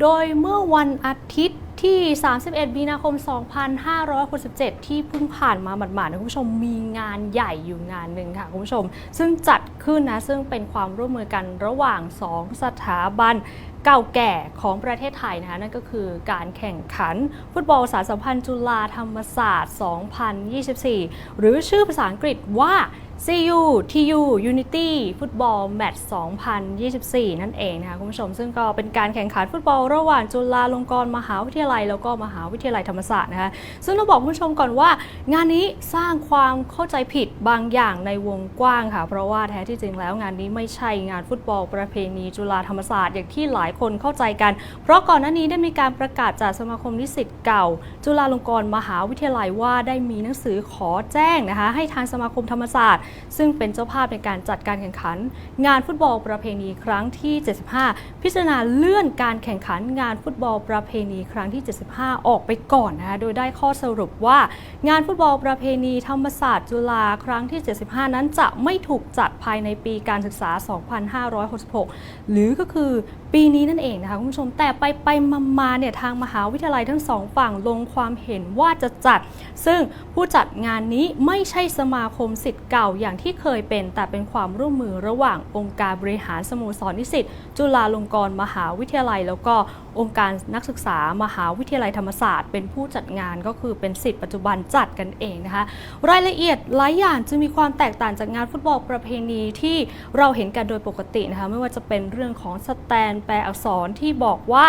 โดยเมื่อวันอาทิตย์ ที่ 31 มีนาคม 2567 ที่เพิ่งผ่านมาหมาดๆนะคุณผู้ชมมีงานใหญ่อยู่งานหนึ่งค่ะคุณผู้ชม ซึ่งจัดขึ้นนะซึ่งเป็นความร่วมมือกันระหว่าง 2 สถาบันเก่าแก่ของประเทศไทยนะคะนั่นก็คือการแข่งขัน ฟุตบอลสารสัมพันธ์จุฬาธรรมศาสตร์ 2024 หรือชื่อภาษาอังกฤษว่า CU TU Unity Football Match 2024 นั่นเองนะคะคุณผู้ชม ซึ่งก็เป็นการแข่งขันฟุตบอลระหว่างจุฬาลงกรณ์มหาวิทยาลัยแล้วก็มหาวิทยาลัยธรรมศาสตร์นะคะซึ่งต้องบอกคุณผู้ชมก่อนว่า งานนี้สร้างความเข้าใจผิดบางอย่างในวงกว้างค่ะ เพราะว่าแท้ที่จริงแล้วงานนี้ไม่ใช่งานฟุตบอลประเพณีจุฬาธรรมศาสตร์อย่างที่หลายคนเข้าใจกัน เพราะก่อนหน้านี้ได้มีการประกาศจากสมาคมนิสิตเก่า จุฬาลงกรณ์มหาวิทยาลัยว่าได้มีหนังสือขอแจ้งนะคะให้ทางสมาคมธรรมศาสตร์ ซึ่งเป็นเจ้าภาพในการจัดการแข่งขัน งานฟุตบอลประเพณีครั้งที่ 75 พิจารณาเลื่อนการแข่งขันงานฟุตบอลประเพณีครั้งที่75 ออกไปก่อนนะคะโดยได้ข้อสรุปว่างานฟุตบอลประเพณีธรรมศาสตร์จุฬาครั้งที่ 75 นั้นจะไม่ถูกจัดภายในปีการศึกษา 2566 หรือก็คือปีนี้นั่นเองนะคะคุณผู้ชมแต่ไปไปมามาเนี่ยทางมหาวิทยาลัยทั้งสองฝั่งลงความเห็นว่าจะจัด ซึ่งผู้จัดงานนี้ไม่ใช่สมาคมสิทธิ์เก่าอย่างที่เคยเป็น แต่เป็นความร่วมมือระหว่างองค์การบริหารสโมสรนิสิตจุฬาลงกรณ์มหาวิทยาลัย แล้วก็องค์การนักศึกษามหาวิทยาลัยธรรมศาสตร์เป็นผู้จัดงานก็คือเป็นสิทธิ์ปัจจุบันจัดกันเองนะคะ รายละเอียดหลายอย่างจะมีความแตกต่างจากงานฟุตบอลประเพณีที่เราเห็นกันโดยปกตินะคะไม่ว่าจะเป็นเรื่องของสแตนแปลอักษรที่บอกว่า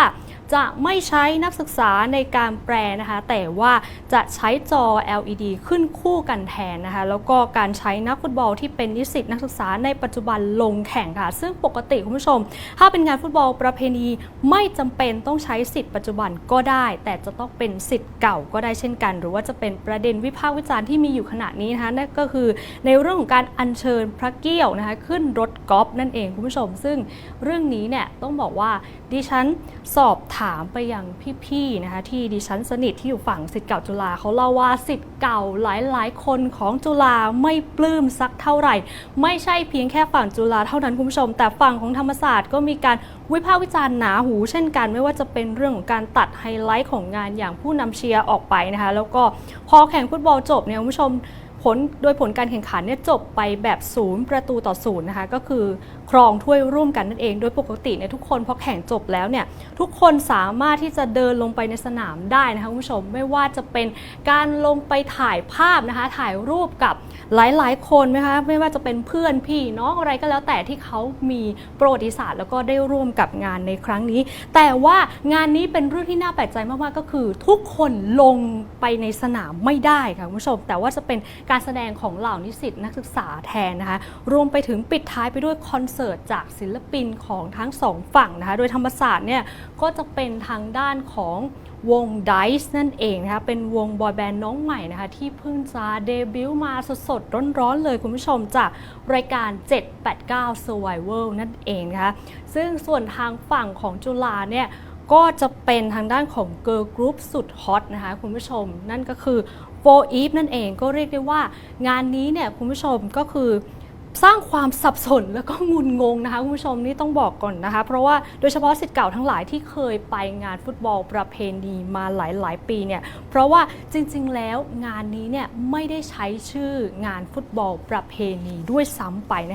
จะไม่ใช้นักศึกษาในการแปลนะคะ แต่ว่าจะใช้จอ LED ขึ้นคู่กันแทนนะคะ แล้วก็การใช้นักฟุตบอลที่เป็นนิสิตนักศึกษาในปัจจุบันลงแข่งค่ะ ซึ่งปกติคุณผู้ชม ถ้าเป็นงานฟุตบอลประเพณีไม่จำเป็นต้องใช้สิทธิ์ปัจจุบันก็ได้ แต่จะต้องเป็นสิทธิ์เก่าก็ได้เช่นกัน หรือว่าจะเป็นประเด็นวิพากษ์วิจารณ์ที่มีอยู่ขณะนี้นะคะนั่นก็คือในเรื่องของการอัญเชิญพระเกี้ยวนะคะขึ้นรถกอล์ฟนั่นเองคุณผู้ชม ซึ่งเรื่องนี้เนี่ยต้องบอกว่าดิฉันสอบถามไปยังพี่ๆนะคะที่ดิฉันสนิทที่อยู่ฝั่งสิทธิ์เก่าจุฬาเขาเล่าว่าสิทธิ์เก่าหลายๆ คนของจุฬาไม่ปลื้มสักเท่าไหร่ ไม่ใช่เพียงแค่ฝั่งจุฬาเท่านั้นคุณผู้ชม แต่ฝั่งของธรรมศาสตร์ก็มีการ วิพากษ์วิจารณ์หนาหูเช่นกัน ไม่ว่าจะเป็นเรื่องของการตัดไฮไลท์ของงานอย่างผู้นำเชียร์ออกไปนะคะแล้วก็พอแข่งฟุตบอลจบเนี่ยคุณผู้ชมผลโดยผลการแข่งขันเนี่ยจบไปแบบศูนย์ประตูต่อศูนย์นะคะก็คือ ครองถ้วยร่วมกันนั่นเอง โดยปกติเนี่ยทุกคนพอแข่งจบแล้วเนี่ยทุกคนสามารถที่จะเดินลงไปในสนามได้นะคะคุณผู้ชมไม่ว่าจะเป็นการลงไปถ่ายภาพนะคะ ถ่ายรูปกับหลายๆ คนนะคะไม่ว่าจะเป็นเพื่อนพี่น้องอะไรก็แล้วแต่ที่เขามีประวัติศาสตร์ แล้วก็ได้ร่วมกับงานในครั้งนี้ แต่ว่างานนี้เป็นเรื่องที่น่าแปลกใจมากๆก็คือ ทุกคนลงไปในสนามไม่ได้ค่ะคุณผู้ชม แต่ว่าจะเป็นการแสดงของเหล่านิสิตนักศึกษาแทนนะคะรวมไปถึงปิดท้ายไปด้วยคอนเสิร์ตจากศิลปินของทั้งสองฝั่งนะคะ โดยธรรมศาสตร์เนี่ยก็จะเป็นทางด้านของวง Dice นั่นเองนะคะ เป็นวงบอยแบนด์น้องใหม่นะคะ ที่เพิ่งจะเดบิวต์มาสดๆ ร้อนๆ เลยคุณผู้ชมจากรายการ 789 Survival นั่นเองนะคะ ซึ่งส่วนทางฝั่งของจุฬาเนี่ยก็จะเป็นทางด้านของเกิร์ลกรุ๊ปสุดฮอตนะคะคุณผู้ชม นั่นก็คือโฟอีฟนั่นเองก็เรียกได้ว่างานนี้เนี่ยคุณผู้ชมก็คือ สร้างความสับสนแล้วก็งุนงงนะคะคุณผู้ชมนี่ต้องบอกก่อนนะคะ เพราะว่าโดยเฉพาะสิทธิ์เก่าทั้งหลายที่เคยไปงานฟุตบอลประเพณีมาหลาย ๆ ปีเนี่ยเพราะว่าจริง ๆ แล้วงานนี้เนี่ยไม่ได้ใช้ชื่องานฟุตบอลประเพณีด้วยซ้ำไปนะคะ